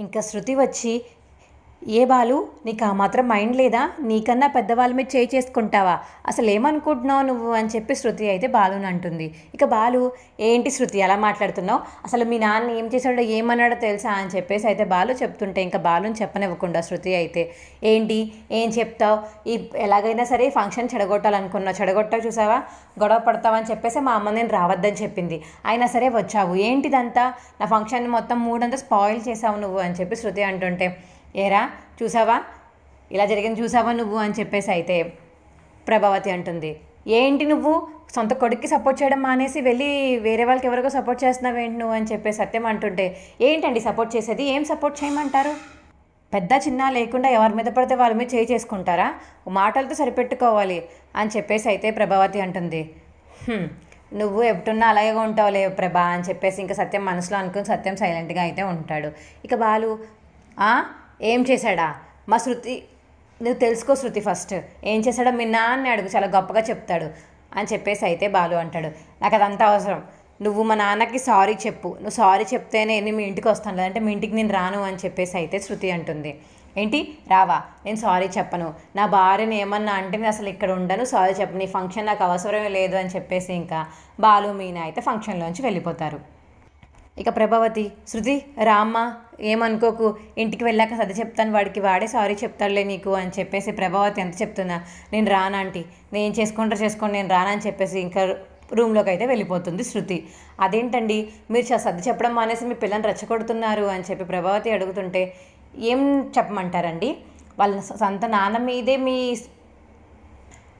ఇంకా శృతి వచ్చి ఏ బాలు నీకు ఆ మాత్రం మైండ్ లేదా? నీకన్నా పెద్దవాళ్ళ మీద చేయి చేసుకుంటావా? అసలు ఏమనుకుంటున్నావు నువ్వు అని చెప్పి శృతి అయితే బాలుని అంటుంది. ఇక బాలు ఏంటి శృతి అలా మాట్లాడుతున్నావు? అసలు మీ నాన్న ఏం చేశాడో ఏమన్నాడో తెలుసా అని చెప్పేసి అయితే బాలు చెప్తుంటే ఇంకా బాలుని చెప్పనివ్వకుండా శృతి అయితే ఏంటి? ఏం చెప్తావు? ఈ ఎలాగైనా సరే ఫంక్షన్ చెడగొట్టాలనుకున్నావు. చెడగొట్టావు చూసావా? గొడవ పడతావని చెప్పేసి మా అమ్మ నేను రావద్దని చెప్పింది. అయినా సరే వచ్చావు. ఏంటిదంతా? నా ఫంక్షన్ మొత్తం మూడంతా స్పాయిల్ చేసావు నువ్వు అని చెప్పి శృతి అంటుంటే ఏరా చూసావా? ఇలా జరిగింది చూసావా నువ్వు అని చెప్పేసి అయితే ప్రభావతి అంటుంది. ఏంటి నువ్వు? సొంత కొడుక్కి సపోర్ట్ చేయడం మానేసి వెళ్ళి వేరే వాళ్ళకి ఎవరికో సపోర్ట్ చేస్తున్నావు ఏంటి నువ్వు అని చెప్పి సత్యం అంటుంటే ఏంటండి సపోర్ట్ చేసేది? ఏం సపోర్ట్ చేయమంటారు? పెద్ద చిన్న లేకుండా ఎవరి మీద పడితే వాళ్ళ మీద చేయి చేసుకుంటారా? మాటలతో సరిపెట్టుకోవాలి అని చెప్పేసి అయితే ప్రభావతి అంటుంది. నువ్వు ఎప్పుడున్నా అలాగే ఉంటావులే ప్రభా అని చెప్పేసి ఇంకా సత్యం మనసులో అనుకుని సత్యం సైలెంట్గా అయితే ఉంటాడు. ఇక బాలు ఏం చేశాడా? మా శృతి నువ్వు తెలుసుకో శృతి ఫస్ట్. ఏం చేశాడో మీ నాన్న అడుగు చాలా గొప్పగా చెప్తాడు. అని చెప్పేసి అయితే బాలు అంటాడు. నాకు అదంతా అవసరం. నువ్వు మా నాన్నకి సారీ చెప్పు. నువ్వు సారీ చెప్తేనే నేను మీ ఇంటికి వస్తాను. లేదంటే మీ ఇంటికి నేను రాను అని చెప్పేసి అయితే శృతి అంటుంది. ఏంటి? రావా. నేను సారీ చెప్పను. నా భార్యని ఏమన్నా అంటే నేను అసలు ఇక్కడ ఉండను. సారీ చెప్పను. నీ ఫంక్షన్ నాకు అవసరమే లేదు అని చెప్పేసి ఇంకా బాలు మీనా అయితే ఫంక్షన్లోంచి వెళ్ళిపోతారు. ఇక ప్రభావతి శృతి రామ్మ ఏమనుకోకు ఇంటికి వెళ్ళాక సర్ది చెప్తాను వాడికి వాడే సారీ చెప్తాడులే నీకు అని చెప్పేసి ప్రభావతి ఎంత చెప్తున్నా నేను రానంటీ నేను చేసుకుంటా చేసుకోండి నేను రానని చెప్పేసి ఇంకా రూమ్లోకి అయితే వెళ్ళిపోతుంది శృతి. అదేంటండి? మీరు సర్ది చెప్పడం మానేసి మీ పిల్లని రెచ్చగొడుతున్నారు అని చెప్పి ప్రభావతి అడుగుతుంటే ఏం చెప్పమంటారండి? వాళ్ళ సొంత నాన్న మీదే మీ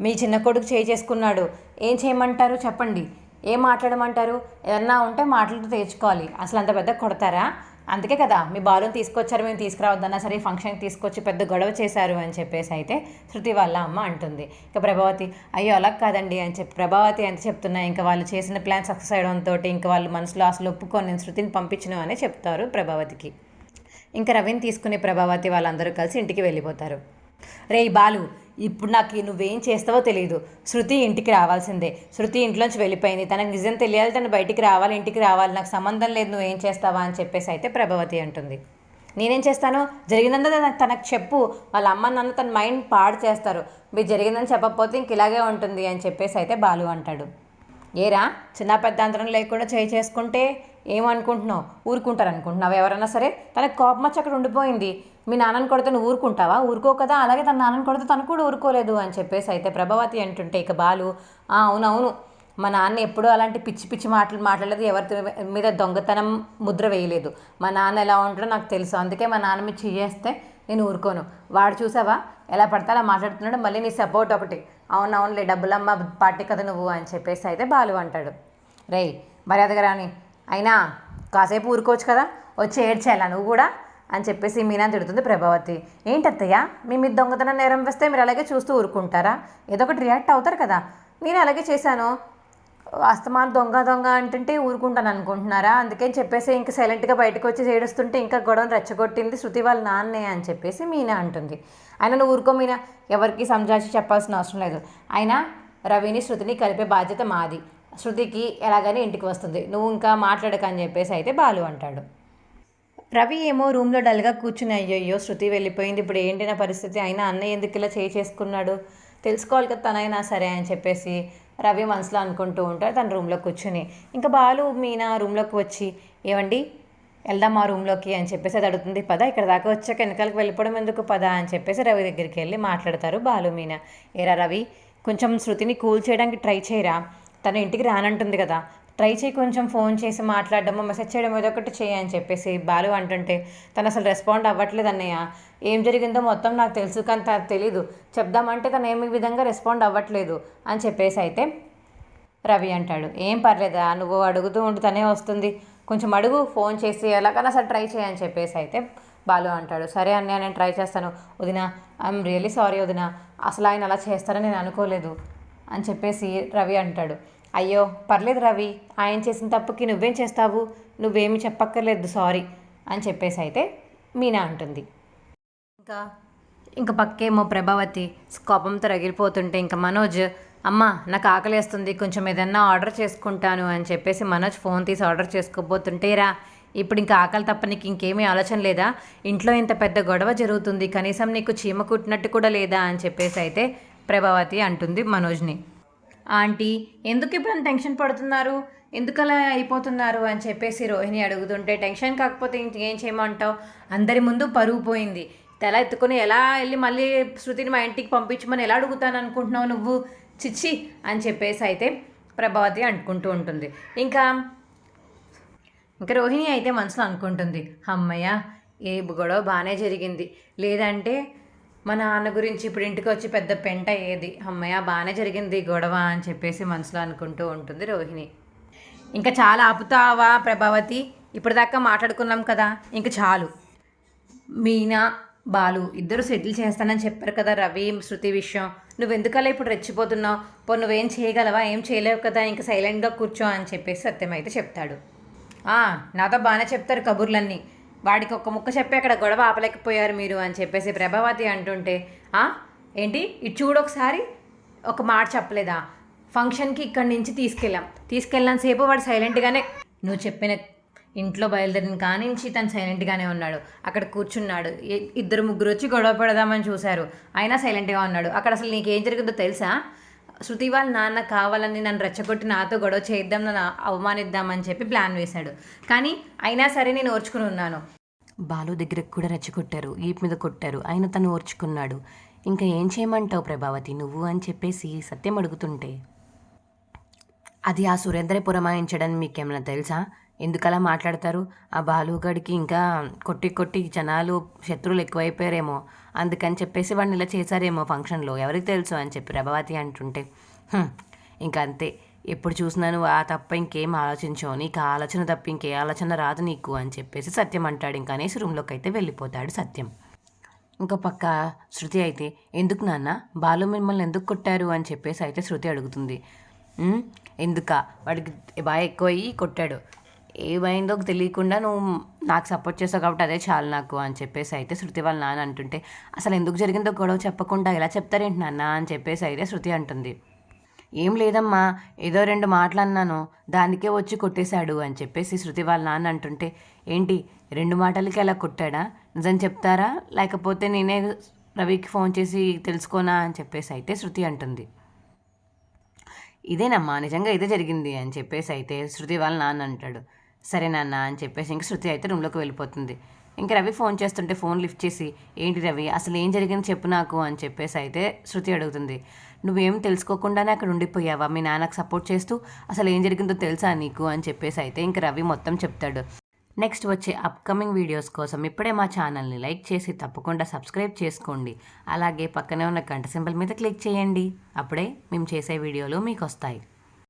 మీ చిన్న కొడుకు చేయి చేసుకున్నాడు. ఏం చేయమంటారు చెప్పండి. ఏం మాట్లాడమంటారు? ఏదన్నా ఉంటే మాటలతో తెచ్చుకోవాలి. అసలు అంత పెద్ద కొడతారా? అందుకే కదా మీ బాలుని తీసుకొచ్చారు మేము తీసుకురావద్దన్నా సరే ఫంక్షన్కి తీసుకొచ్చి పెద్ద గొడవ చేశారు అని చెప్పేసి అయితే శృతి వాళ్ళ అమ్మ అంటుంది. ఇక ప్రభావతి అయ్యో అలా కాదండి అని చెప్పి ప్రభావతి ఎంత చెప్తున్నా ఇంకా వాళ్ళు చేసిన ప్లాన్ సక్సెస్ అవడంతో ఇంకా వాళ్ళు మనసులో అసలు ఒప్పుకొని నేను శృతిని పంపించను అని చెప్తారు ప్రభావతికి. ఇంకా రవిని తీసుకునే ప్రభావతి వాళ్ళందరూ కలిసి ఇంటికి వెళ్ళిపోతారు. రే బాలు ఇప్పుడు నాకు నువ్వేం చేస్తావో తెలియదు శృతి ఇంటికి రావాల్సిందే. శృతి ఇంట్లోంచి వెళ్ళిపోయింది. తనకు నిజం తెలియాలి తను బయటికి రావాలి ఇంటికి రావాలి. నాకు సంబంధం లేదు నువ్వేం చేస్తావా అని చెప్పేసి అయితే ప్రభావతి అంటుంది. నేనేం చేస్తాను? జరిగిందంతా తనకు తనకు చెప్పు. వాళ్ళ అమ్మ నాన్న తన మైండ్ పాడు చేస్తారు. మీరు జరిగిందని చెప్పకపోతే ఇంక ఇలాగే ఉంటుంది అని చెప్పేసి అయితే బాలు అంటాడు. ఏరా చిన్న పెద్ద అంతరం లేకుండా చేయి చేసుకుంటే ఏమనుకుంటున్నావు? ఊరుకుంటారు అనుకుంటున్నావు ఎవరైనా సరే తనకు కోపం వచ్చి అక్కడ ఉండిపోయింది. మీ నాన్నని కొడితే నువ్వు ఊరుకుంటావా? ఊరుకో కదా అలాగే తన నాన్నని కొడితే తను కూడా ఊరుకోలేదు అని చెప్పేసి అయితే ప్రభావతి అంటుంటే ఇక బాలు "ఆ, అవునవును. మా నాన్న ఎప్పుడూ అలాంటి పిచ్చి పిచ్చి మాటలు మాట్లాడలేదు. ఎవరి మీద దొంగతనం ముద్ర వేయలేదు. మా నాన్న ఎలా ఉంటాడో నాకు తెలుసు. అందుకే మా నాన్న మీద చేస్తే నేను ఊరుకోను. వాడు చూసావా? ఎలా పడితే అలా మాట్లాడుతున్నాడు. మళ్ళీ నీ సపోర్ట్ ఒకటి. అవునవునులే డబ్బులమ్మ పార్టీ కదా నువ్వు అని చెప్పేసి అయితే బాలు అంటాడు. రేయ్ మర్యాదగా రాని. అయినా కాసేపు ఊరుకోవచ్చు కదా? వచ్చి ఏడ్చేయాలా నువ్వు కూడా? అని చెప్పేసి మీనా తిడుతుంది ప్రభావతి. ఏంటత్తయ్య? మీ మీద దొంగతనం నేరం వేస్తే మీరు అలాగే చూస్తూ ఊరుకుంటారా? ఏదో ఒకటి రియాక్ట్ అవుతారు కదా? నేను అలాగే చేశాను. అస్తమాన్ దొంగ దొంగ అంటుంటే ఊరుకుంటాను అనుకుంటున్నారా? అందుకని చెప్పేసి ఇంకా సైలెంట్గా బయటకు వచ్చి ఏడుస్తుంటే ఇంకా గొడవను రెచ్చగొట్టింది శృతి వాళ్ళ నాన్నే అని చెప్పేసి మీనా అంటుంది. ఆయన నువ్వు ఊరుకో మీనా. ఎవరికి సంజాసి చెప్పాల్సిన అవసరం లేదు. అయినా రవిని శృతిని కలిపే బాధ్యత మాది. శృతికి ఎలాగైనా ఇంటికి వస్తుంది. నువ్వు ఇంకా మాట్లాడక అని చెప్పేసి అయితే బాలు అంటాడు. రవి ఏమో రూమ్లో డల్గా కూర్చుని అయ్యయ్యో శృతి వెళ్ళిపోయింది. ఇప్పుడు ఏంటి నా పరిస్థితి? అయినా అన్నయ్య ఎందుకు ఇలా చేయి చేసుకున్నాడు? తెలుసుకోవాలి కదా తనైనా సరే అని చెప్పేసి రవి మనసులో అనుకుంటూ ఉంటాడు తన రూమ్లో కూర్చుని. ఇంకా బాలు మీనా రూమ్లోకి వచ్చి ఏవండి? వెళ్దాం మా రూమ్లోకి అని చెప్పేసి అది అడుగుతుంది. పద ఇక్కడ దాకా వచ్చాక వెనకాలకి వెళ్ళిపోవడం ఎందుకు? పద అని చెప్పేసి రవి దగ్గరికి వెళ్ళి మాట్లాడతారు బాలు మీనా. ఏరా రవి కొంచెం శృతిని కూల్ చేయడానికి ట్రై చేయరా? తను ఇంటికి రానంటుంది కదా. ట్రై చేయి కొంచెం ఫోన్ చేసి మాట్లాడడమో మెసేజ్ చేయడం ఏదో ఒకటి చేయి అని చెప్పేసి బాలు అంటుంటే తను అసలు రెస్పాండ్ అవ్వట్లేదు అన్నయ్య. ఏం జరిగిందో మొత్తం నాకు తెలుసు కానీ తనకు తెలీదు. చెప్దామంటే తను ఏమి విధంగా రెస్పాండ్ అవ్వట్లేదు అని చెప్పేసి అయితే రవి అంటాడు. ఏం పర్లేదా నువ్వు అడుగుతూ ఉండి తనే వస్తుంది. కొంచెం అడుగు ఫోన్ చేసి ఎలాగైనా సరే ట్రై చేయని చెప్పేసి అయితే బాలు అంటాడు. సరే అన్నయ్య నేను ట్రై చేస్తాను. వదిన ఐఎమ్ రియలీ సారీ వదిన. అసలు ఆయన అలా చేస్తారని నేను అనుకోలేదు. అని చెప్పేసి రవి అంటాడు. అయ్యో పర్లేదు రవి ఆయన చేసిన తప్పుకి నువ్వేం చేస్తావు? నువ్వేమి చెప్పక్కర్లేదు సారీ అని చెప్పేసి అయితే మీనా అంటుంది. ఇంకా ఇంకా పక్కేమో ప్రభావతి కోపంతో రగిలిపోతుంటే ఇంకా మనోజ్ అమ్మ నాకు ఆకలేస్తుంది కొంచెం ఏదన్నా ఆర్డర్ చేసుకుంటాను అని చెప్పేసి మనోజ్ ఫోన్ తీసి ఆర్డర్ చేసుకోబోతుంటే రా ఇప్పుడు ఇంకా ఆకలి తప్ప నీకు ఇంకేమీ ఆలోచన లేదా? ఇంట్లో ఇంత పెద్ద గొడవ జరుగుతుంది కనీసం నీకు చీమ కుట్టినట్టు కూడా లేదా? అని చెప్పేసి అయితే ప్రభావతి అంటుంది మనోజ్ని. ఆంటీ ఎందుకు ఇప్పుడు అంత టెన్షన్ పడుతున్నారు? ఎందుకు అలా అయిపోతున్నారు అని చెప్పేసి రోహిణి అడుగుతుంటే టెన్షన్ కాకపోతే ఇంకేం చేయమంటావు? అందరి ముందు పరుగు పోయింది. తెల ఎత్తుకొని ఎలా వెళ్ళి మళ్ళీ శృతిని మా ఇంటికి పంపించమని ఎలా అడుగుతాను అనుకుంటున్నావు నువ్వు? చిచ్చి అని చెప్పేసి అయితే ప్రభావతి అనుకుంటూ ఉంటుంది. ఇంకా ఇంకా రోహిణి అయితే మనసులో అనుకుంటుంది అమ్మయ్య ఏ గొడవ బాగానే జరిగింది. లేదంటే మా నాన్న గురించి ఇప్పుడు ఇంటికి వచ్చి పెద్ద పెంట అయ్యేది. అమ్మయ్య బాగానే జరిగింది గొడవ అని చెప్పేసి మనసులో అనుకుంటూ ఉంటుంది రోహిణి. ఇంకా చాలా ఆపుతావా ప్రభావతి? ఇప్పటిదాకా మాట్లాడుకున్నాం కదా ఇంకా చాలు. మీనా బాలు ఇద్దరు సెటిల్ చేస్తానని చెప్పారు కదా రవి శృతి విషయం. నువ్వెందుకలా ఇప్పుడు రెచ్చిపోతున్నావు? పో నువ్వేం చేయగలవా? ఏం చేయలేవు కదా? ఇంకా సైలెంట్గా కూర్చో అని చెప్పేసి సత్యం అయితే చెప్తాడు నాతో బాగానే చెప్తారు కబుర్లన్నీ. వాడికి ఒక్క ముక్క చెప్పి అక్కడ గొడవ ఆపలేకపోయారు మీరు అని చెప్పేసి ప్రభావతి అంటుంటే "ఆ, ఏంటి? ఇటు చూడు ఒకసారి. ఒక మాట చెప్పలేదా? ఫంక్షన్కి ఇక్కడి నుంచి తీసుకెళ్ళాం. తీసుకెళ్ళిన సేపు వాడు సైలెంట్గానే నువ్వు చెప్పిన ఇంట్లో బయలుదేరిన కానించి తను సైలెంట్గానే ఉన్నాడు. అక్కడ కూర్చున్నాడు. ఇద్దరు ముగ్గురు వచ్చి గొడవ పెడదామని చూశారు. అయినా సైలెంట్గా ఉన్నాడు. అక్కడ అసలు నీకేం జరిగిందో తెలుసా? శృతి వాళ్ళ నాన్న కావాలని నన్ను రెచ్చగొట్టి నాతో గొడవ చేద్దాం నన్ను అవమానిద్దామని చెప్పి ప్లాన్ వేశాడు. కానీ అయినా సరే నేను ఓర్చుకుని ఉన్నాను. బాలు దగ్గరకు కూడా రెచ్చగొట్టారు ఈపు మీద కొట్టారు. ఆయన తను ఓర్చుకున్నాడు. ఇంకా ఏం చేయమంటావు ప్రభావతి? నువ్వు అని చెప్పేసి సత్యం అడుగుతుంటే. అది ఆ సురేంద్ర పురమాయించడం మీకేమైనా తెలుసా? ఎందుకలా మాట్లాడతారు? ఆ బాలుగడికి ఇంకా కొట్టి కొట్టి జనాలు శత్రువులు ఎక్కువైపోయారేమో. అందుకని చెప్పేసి వాడిని ఇలా చేశారేమో ఫంక్షన్లో. ఎవరికి తెలుసు అని చెప్పి ప్రభావతి అంటుంటే ఇంకా అంతే ఎప్పుడు చూసినా నువ్వు ఆ తప్ప ఇంకేం ఆలోచించవు. నీకు ఆ ఆలోచన తప్ప ఇంకే ఆలోచన రాదు నీకు అని చెప్పేసి సత్యం అంటాడు. ఇంకా అనేసి రూమ్లోకి అయితే వెళ్ళిపోతాడు సత్యం. ఇంకో పక్క శృతి అయితే ఎందుకు నాన్న? బాలు మిమ్మల్ని ఎందుకు కొట్టారు? అని చెప్పేసి అయితే శృతి అడుగుతుంది. ఎందుక? వాడికి బాగా ఎక్కువ అయ్యి కొట్టాడు. ఏమైందో తెలియకుండా నువ్వు నాకు సపోర్ట్ చేస్తావు కాబట్టి అదే చాలు నాకు అని చెప్పేసి అయితే శృతి వాళ్ళ నాన్న అంటుంటే అసలు ఎందుకు జరిగిందో గొడవ చెప్పకుండా ఎలా చెప్తారేంటి నాన్న? అని చెప్పేసి అయితే శృతి అంటుంది. ఏం లేదమ్మా ఏదో రెండు మాటలు అన్నాను దానికే వచ్చి కొట్టేశాడు అని చెప్పేసి శృతి వాళ్ళ నాన్న అంటుంటే ఏంటి రెండు మాటలకి అలా కొట్టాడా? నిజం చెప్తారా? లేకపోతే నేనే రవికి ఫోన్ చేసి తెలుసుకోనా? అని చెప్పేసి అయితే శృతి అంటుంది. ఇదేనమ్మా నిజంగా ఇదే జరిగింది అని చెప్పేసి అయితే శృతి వాళ్ళ నాన్న అంటాడు. సరే నాన్న అని చెప్పేసి ఇంక శృతి అయితే రూమ్లోకి వెళ్ళిపోతుంది. ఇంక రవి ఫోన్ చేస్తుంటే ఫోన్ లిఫ్ట్ చేసి ఏంటి రవి అసలు ఏం జరిగింది చెప్పు నాకు అని చెప్పేసి అయితే శృతి అడుగుతుంది. నువ్వేం తెలుసుకోకుండానే అక్కడ ఉండిపోయావా? మీ నాన్నకు సపోర్ట్ చేస్తూ అసలు ఏం జరిగిందో తెలుసా నీకు? అని చెప్పేసి అయితే ఇంక రవి మొత్తం చెప్తాడు. నెక్స్ట్ వచ్చే అప్కమింగ్ వీడియోస్ కోసం ఇప్పుడే మా ఛానల్ని లైక్ చేసి తప్పకుండా సబ్స్క్రైబ్ చేసుకోండి. అలాగే పక్కనే ఉన్న గంట సింబల్ మీద క్లిక్ చేయండి. అప్పుడే మేము చేసే వీడియోలు మీకు వస్తాయి.